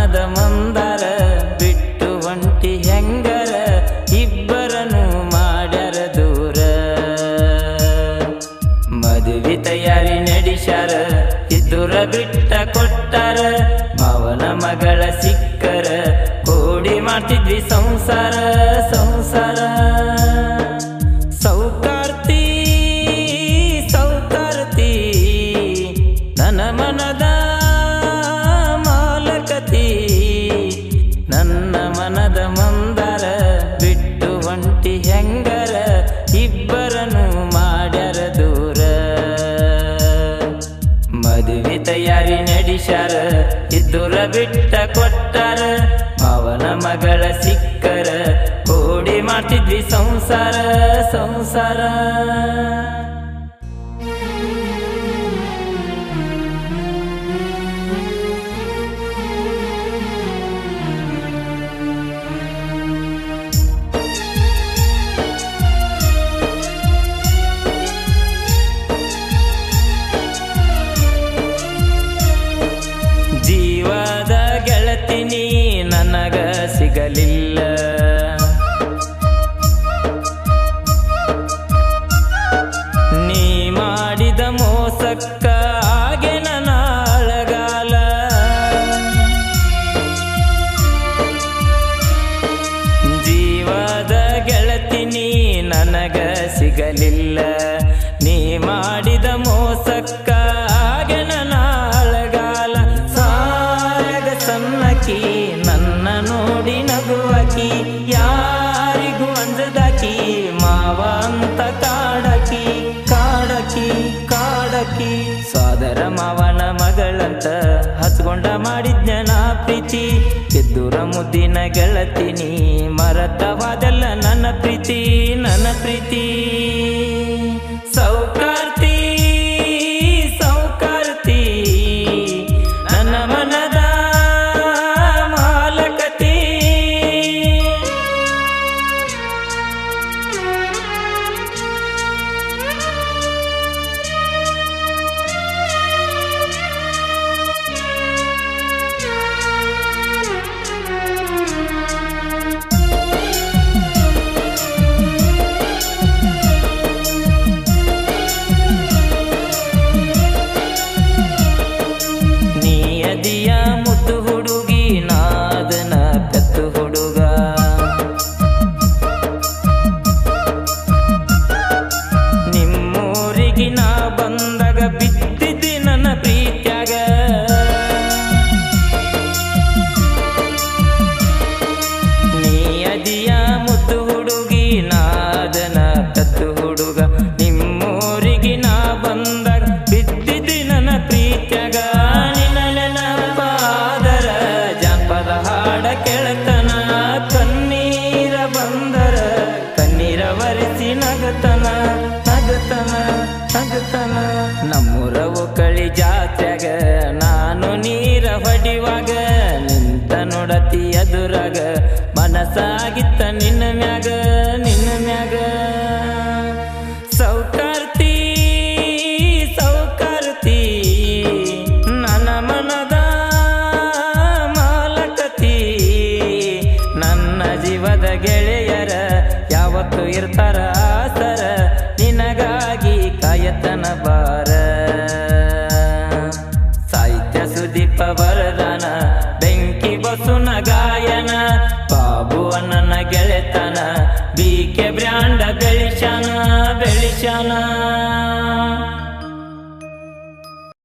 ಮನದ ಮಂದರ, ಬಿಟ್ಟು ಒಂಟಿ ಹೆಂಗರ ಇಬ್ಬರನು ಮಾಡ್ಯಾರ ದೂರ. ಮದುವೆ ತಯಾರಿ ನಡೆಸ್ಯಾರ ಇದುರ ಬಿಟ್ಟ ಕೊಟ್ಟಾರ, ಮಾವನ ಮಗಳ ಸಿಕ್ಕರ, ಕೋಡಿ ಮಾಡ್ತಿದ್ವಿ ಸಂಸಾರ ಸಂಸಾರ. ಸೌಕಾರ್ತಿ ಸೌಕಾರ್ತಿ ನನ್ನ ಮನದ ನಡೆಸ್ಯಾರ ಇದ್ದುರ ಬಿಟ್ಟ ಕೊಟ್ಟಾರ. ಮಾವನ ಮಗಳ ಸಿಕ್ಕರ. ಕೋಡಿ ಮಾಡ್ತಿದ್ವಿ ಸಂಸಾರ ಸಂಸಾರ. ಸಿಗಲಿಲ್ಲ ನೀ ಮಾಡಿದ ಮೋಸಕ್ಕ ಆಗನ ನಾಳಗಾಲ ಸಾಯದ ಸಣ್ಣಕಿ ನನ್ನ ನೋಡಿ ನಗುವಕಿ ಯಾರಿಗೂ ಅಂಜದಕಿ ಮಾವ ಅಂತ ಕಾಡಕಿ ಕಾಡಕಿ ಕಾಡಕಿ ಸೋದರ ಮಾವನ ಮಗಳಂತ ಹಚ್ಕೊಂಡ ಮಾಡಿದ್ನ ಪ್ರೀತಿ. ಎದ್ದುರ ಮುದ್ದಿನ ಗೆಳತಿನಿ ಮರತವಾದಲ್ಲ ನನ್ನ ಪ್ರೀತಿ ನನ್ನ ಪ್ರೀತಿ. ಮನಸ್ಸಾಗಿತ್ತ ನಿನ್ನ ಮ್ಯಾಗ ನಿನ್ನ ಮ್ಯಾಗ. ಸೌಕಾರ್ತಿ ಸೌಕಾರ್ತಿ, ನನ್ನ ಮನದ ಮಾಲಕತಿ. ನನ್ನ ಜೀವದ ಗೆಳೆಯರ ಯಾವತ್ತು ಇರ್ತಾರ ಸರ ನಿನಗಾಗಿ ಕಾಯತನ ಬಾರ ನನ್ನ ಗೆಳೆತನ ಬಿ ಕೆ ಬ್ರ್ಯಾಂಡ ಬೆಳಿಶಾನ